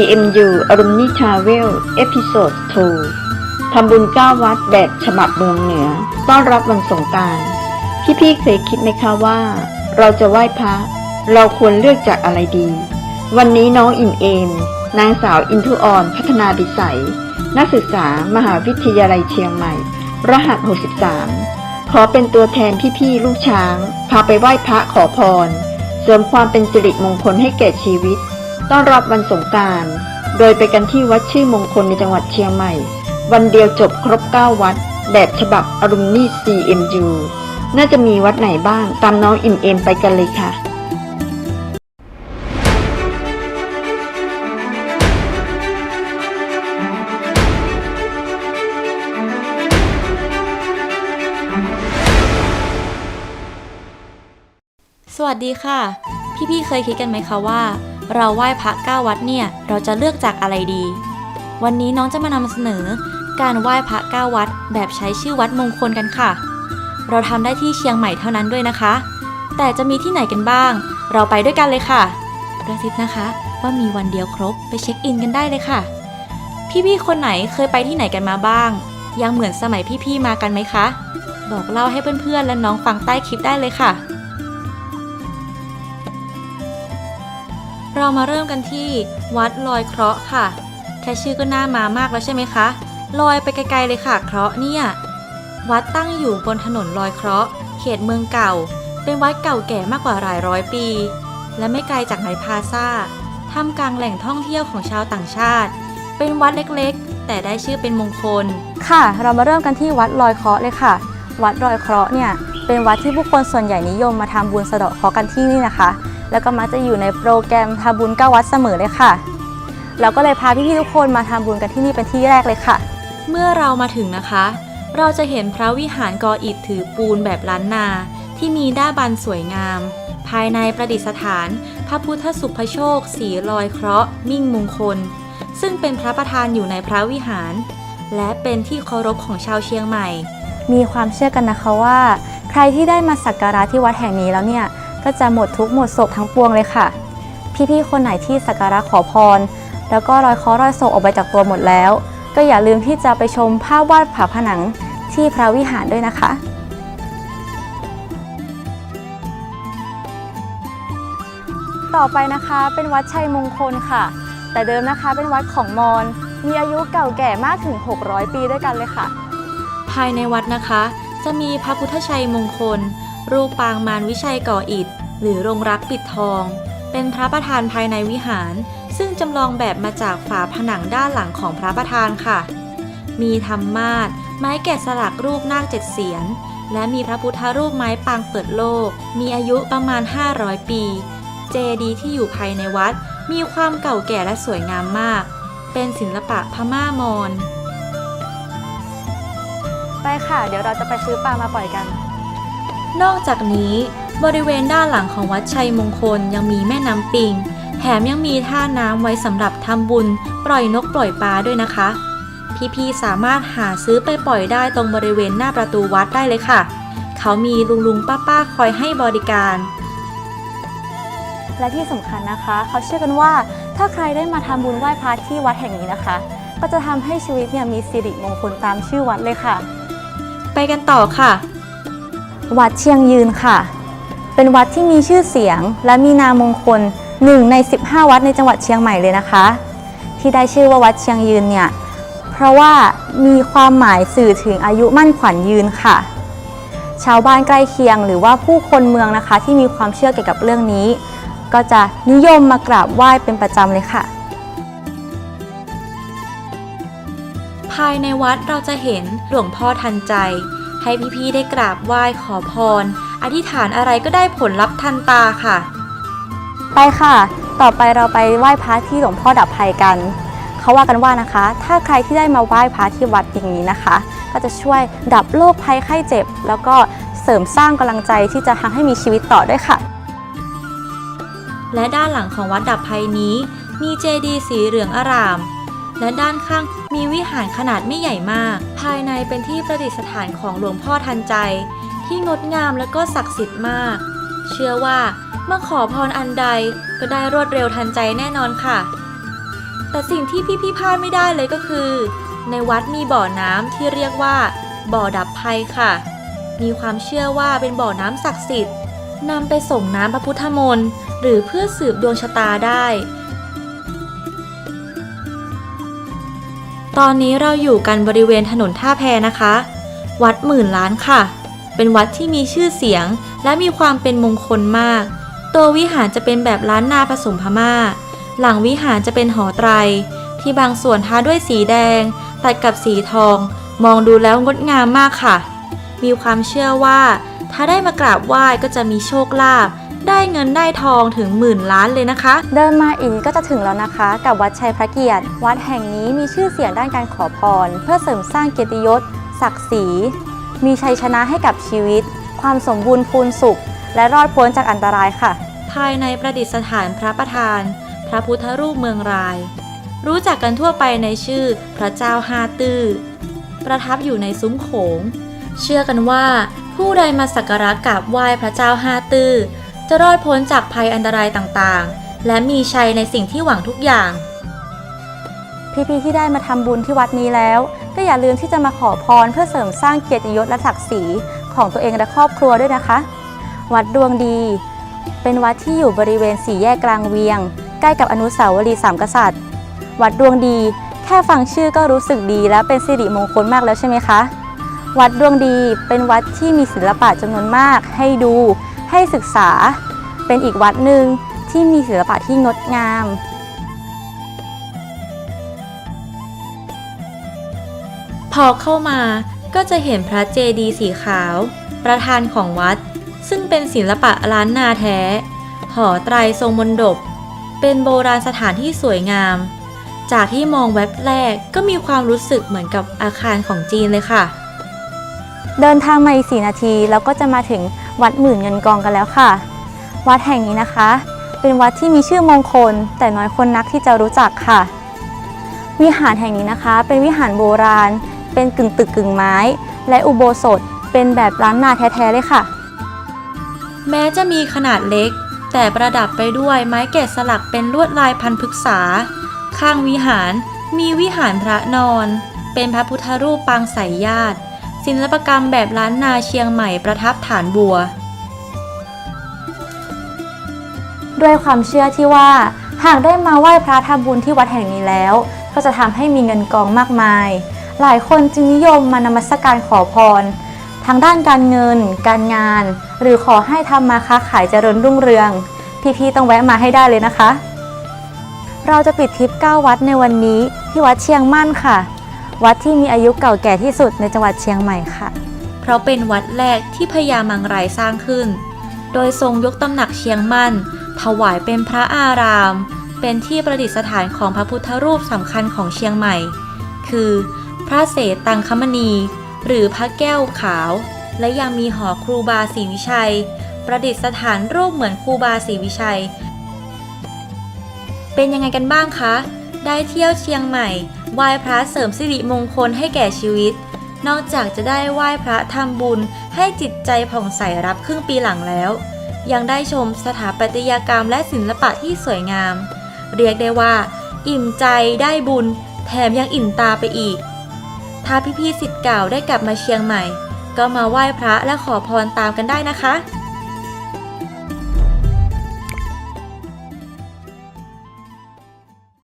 CMU Alumni Travel Episode 2 ทำบุญ9วัดแบบฉบับเมืองเหนือ ต้อนรับวันสงการพี่ๆเคยคิดไหมคะว่า เราจะไหว้พระ เราควรเลือกจากอะไรดี วันนี้น้องอิ่มเอม นางสาวอินทุออนพัฒนาดิสัย นักศึกษามหาวิทยาลัยเชียงใหม่ รหัส 63 ขอเป็นตัวแทนพี่ๆลูกช้าง พาไปไหว้พระขอพร เสริมความเป็นสิริมงคลให้แก่ชีวิต ต้อนรับวันสงการ โดยไปกันที่วัดชื่อมงคลในจังหวัดเชียงใหม่ วันเดียวจบครบ 9 วัด แบบฉบับอรุณนี่ CMU น่าจะมีวัดไหนบ้าง ตามน้องอิ่มเอมไปกันเลยค่ะสวัสดีค่ะ พี่ๆ เคยคิดกันไหมคะว่า เราไหว้พระเก้าวัดเนี่ย เราจะเลือกจากอะไรดี วันนี้น้องจะมานำเสนอ การไหว้พระเก้าวัด แบบใช้ชื่อวัดมงคลกันค่ะ เราทำได้ที่เชียงใหม่เท่านั้นด้วยนะคะ แต่จะมีที่ไหนกันบ้าง เราไปด้วยกันเลยค่ะกระซิบนะคะ ว่ามีวันเดียวครบไปเช็คอินกันได้เลยค่ะ พี่ๆคนไหนเคยไปที่ไหนกันมาบ้าง ยังเหมือนสมัยพี่ๆมากันไหมคะ บอกเล่าให้เพื่อนๆและน้องฟังใต้คลิปได้เลยค่ะ เรามาเริ่มกันที่วัดลอยเคราะห์ค่ะ แค่ชื่อก็น่ามามากแล้วใช่ไหมคะ ลอยไปไกลๆเลยค่ะเคราะห์เนี่ย วัดตั้งอยู่บนถนนลอยเคราะห์ เขตเมืองเก่า เป็นวัดเก่าแก่มากกว่าหลายร้อยปี และไม่ไกลจากไหนพาซาท่ามกลางแหล่งท่องเที่ยวของชาวต่างชาติ เป็นวัดเล็กๆ แต่ได้ชื่อเป็นมงคล ค่ะ เรามาเริ่มกันที่วัดลอยเคราะห์เลยค่ะ วัดลอยเคราะห์เนี่ย เป็นวัดที่ผู้คนส่วนใหญ่นิยมมาทำบุญสะเดาะเคราะห์กันที่นี่นะคะ แล้วก็มักจะอยู่ในโปรแกรมทำบุญเก้าวัดเสมอเลยค่ะ เราก็เลยพาพี่ๆทุกคนมาทำบุญกันที่นี่เป็นที่แรกเลยค่ะ เมื่อเรามาถึงนะคะ เราจะเห็นพระวิหารกออิฐถือปูนแบบล้านนา ที่มีด้านบันสวยงาม ภายในประดิษฐาน พระพุทธสุภโชค สีลอยเคราะห์มิ่งมงคล ซึ่งเป็นพระประธานอยู่ในพระวิหาร และเป็นที่เคารพของชาวเชียงใหม่ มีความเชื่อกันนะคะว่า ใครที่ได้มาสักการะที่วัดแห่งนี้แล้วเนี่ย ก็จะหมดทุกหมดโศกทั้งปวงเลยค่ะ พี่ๆคนไหนที่สักการะขอพร แล้วก็รอยคราะห์รอยโศกออกไปจากตัวหมดแล้ว ก็อย่าลืมที่จะไปชมภาพวาดฝาผนังที่พระวิหารด้วยนะคะต่อไปนะคะเป็นวัดชัยมงคลค่ะ แต่เดิมนะคะเป็นวัดของมอญมีอายุเก่าแก่มากถึง 600 ปีด้วยกันเลยค่ะ ภายในวัดนะคะ จะมีพระพุทธชัยมงคล รูปปางมารวิชัยก่ออิฐ หรือรงรักปิดทอง เป็นพระประธานภายในวิหาร ซึ่งจำลองแบบมาจากฝาผนังด้านหลังของพระประธานค่ะ มีธรรมาสไม้แกะสลักรูปนาคเจ็ดเสียน และมีพระพุทธรูปไม้ปางเปิดโลก มีอายุประมาณ 500 ปี เจดีที่อยู่ภายในวัด มีความเก่าแก่และสวยงามมาก เป็นศิลปะพม่ามอญไปค่ะ เดี๋ยวเราจะไปซื้อปลามาปล่อยกัน นอกจากนี้บริเวณด้านหลังของวัดชัยมงคลยังมีแม่น้ำปิง แถมยังมีท่าน้ำไว้สำหรับทำบุญ ปล่อยนกปล่อยปลาด้วยนะคะ พี่ๆสามารถหาซื้อไปปล่อยได้ตรงบริเวณหน้าประตูวัดได้เลยค่ะ เขามีลุงลุงป้าป้าๆคอยให้บริการ และที่สำคัญนะคะ เขาเชื่อกันว่าถ้าใครได้มาทำบุญไหว้พระที่วัดแห่งนี้นะคะ ก็จะทำให้ชีวิตเนี่ยมีสิริมงคลตามชื่อวัดเลยค่ะ ไปกันต่อค่ะ วัดเชียงยืนค่ะ เป็นวัดที่มีชื่อเสียง และมีนามมงคลหนึ่งใน 15 วัดในจังหวัดเชียงใหม่เลยนะคะ ที่ได้ชื่อว่าวัดเชียงยืนเนี่ยเพราะว่ามีความหมายสื่อถึงอายุมั่นขวัญยืนค่ะ ชาวบ้านใกล้เคียงหรือว่าผู้คนเมืองนะคะที่มีความเชื่อเกี่ยวกับเรื่องนี้ ก็จะนิยมมากราบไหว้เป็นประจำเลยค่ะ ภายในวัดเราจะเห็นหลวงพ่อทันใจ ให้พี่ๆได้กราบไหว้ขอพร อธิษฐานอะไรก็ได้ผลลัพธ์ทันตาค่ะ ไปค่ะ ต่อไปเราไปไหว้พระที่หลวงพ่อดับภัยกัน เขาว่ากันว่านะคะ ถ้าใครที่ได้มาไหว้พระที่วัดอย่างนี้นะคะ ก็จะช่วยดับโรคภัยไข้เจ็บ แล้วก็เสริมสร้างกำลังใจที่จะทำให้มีชีวิตต่อด้วยค่ะ และด้านหลังของวัดดับภัยนี้ มีเจดีย์สีเหลืองอร่าม และด้านข้างมีวิหารขนาดไม่ใหญ่มาก ภายในเป็นที่ประดิษฐานของหลวงพ่อทันใจ ที่งดงามและก็ศักดิ์สิทธิ์มาก เชื่อว่าเมื่อขอพรอันใดก็ได้รวดเร็วทันใจแน่นอนค่ะ แต่สิ่งที่พี่ๆพลาดไม่ได้เลยก็คือ ในวัดมีบ่อน้ำที่เรียกว่า บ่อดับภัยค่ะ มีความเชื่อว่าเป็นบ่อน้ำศักดิ์สิทธิ์นำไปส่งน้ำพระพุทธมนต์หรือเพื่อสืบดวงชะตาได้ ตอนนี้เราอยู่กันบริเวณถนนท่าแพนะคะ วัดหมื่นล้านค่ะ เป็นวัดที่มีชื่อเสียง และมีความเป็นมงคลมาก ตัววิหารจะเป็นแบบล้านนาผสมพม่า หลังวิหารจะเป็นหอไตร ที่บางส่วนทาด้วยสีแดง ตัดกับสีทอง มองดูแล้วงดงามมากค่ะ มีความเชื่อว่า ถ้าได้มากราบไหว้ก็จะมีโชคลาภ ได้เงินได้ทองถึงหมื่นล้านเลยนะคะ เดินมาอีกก็จะถึงแล้วนะคะ กับวัดชัยพระเกียรติ วัดแห่งนี้มีชื่อเสียงด้านการขอพร เพื่อเสริมสร้างเกียรติยศ ศักดิ์ศรี มีชัยชนะให้กับชีวิต ความสมบูรณ์พูนสุข และรอดพ้นจากอันตรายค่ะ ภายในประดิษฐานพระประธาน พระพุทธรูปเมืองราย รู้จักกันทั่วไปในชื่อพระเจ้าฮาตื้อประทับอยู่ในซุ้มโขง เชื่อกันว่าผู้ใดมาสักการะกราบไหว้พระเจ้าฮาตื้อ จะรอดพ้นจากภัยอันตรายต่างๆ และมีชัยในสิ่งที่หวังทุกอย่าง พี่ๆที่ได้มาทำบุญที่วัดนี้แล้ว ก็อย่าลืมที่จะมาขอพรเพื่อเสริมสร้างเกียรติยศและศักดิ์ศรีของตัวเองและครอบครัวด้วยนะคะ วัดดวงดี เป็นวัดที่อยู่บริเวณสี่แยกกลางเวียง ใกล้กับอนุสาวรีย์สามกษัตริย์ วัดดวงดี แค่ฟังชื่อก็รู้สึกดีและเป็นสิริมงคลมากแล้วใช่ไหมคะ วัดดวงดีเป็นวัดที่มีศิลปะจำนวนมากให้ดู ให้ศึกษาเป็นอีกวัดหนึ่งที่มีศิลปะที่งดงาม พอเข้ามาก็จะเห็นพระเจดีย์สีขาว ประธานของวัด ซึ่งเป็นศิลปะล้านนาแท้ หอไตรทรงมนดบ เป็นโบราณสถานที่สวยงาม จากที่มองแว็บแรกก็มีความรู้สึกเหมือนกับอาคารของจีนเลยค่ะ เดินทางมาอีก4นาทีแล้วก็จะมาถึง วัดหมื่นเงินกองกันแล้วค่ะ วัดแห่งนี้นะคะ เป็นวัดที่มีชื่อมงคล แต่น้อยคนนักที่จะรู้จักค่ะ วิหารแห่งนี้นะคะ เป็นวิหารโบราณ เป็นกึ่งตึกกึ่งไม้ และอุโบสถเป็นแบบล้านนาแท้ๆเลยค่ะ แม้จะมีขนาดเล็ก แต่ประดับไปด้วยไม้แกะสลักเป็นลวดลายพันพฤกษา ข้างวิหารมีวิหารพระนอน เป็นพระพุทธรูปปางสายญาติ ศิลปกรรมแบบล้านนาเชียงใหม่ประทับฐานบัว ด้วยความเชื่อที่ว่า หากได้มาไหว้พระทำบุญที่วัดแห่งนี้แล้ว ก็จะทำให้มีเงินกองมากมาย หลายคนจึงนิยมมานมัสการขอพร ทางด้านการเงิน การงาน หรือขอให้ทำมาค้าขายเจริญรุ่งเรือง พี่ๆต้องแวะมาให้ได้เลยนะคะ เราจะปิดทริป 9 วัดในวันนี้ที่วัดเชียงมั่นค่ะ วัดที่มีอายุเก่าแก่ที่สุดในจังหวัดเชียงใหม่ค่ะ เพราะเป็นวัดแรกที่พญามังรายสร้างขึ้น โดยทรงยกตำหนักเชียงมั่น ถวายเป็นพระอาราม เป็นที่ประดิษฐานของพระพุทธรูปสำคัญของเชียงใหม่ คือ พระเศษตังคมณี หรือพระแก้วขาว และยังมีหอครูบาศรีวิชัย ประดิษฐานรูปเหมือนครูบาศรีวิชัย เป็นยังไงกันบ้างคะ ได้เที่ยวเชียงใหม่ไหว้พระเสริมสิริมงคลให้แก่ชีวิต นอกจากจะได้ไหว้พระทำบุญให้จิตใจผ่องใสรับครึ่งปีหลังแล้ว ยังได้ชมสถาปัตยกรรมและศิลปะที่สวยงาม เรียกได้ว่า อิ่มใจได้บุญ แถมยังอิ่มตาไปอีก ถ้าพี่ๆสิทธิ์เก่าได้กลับมาเชียงใหม่ ก็มาไหว้พระและขอพรตามกันได้นะคะ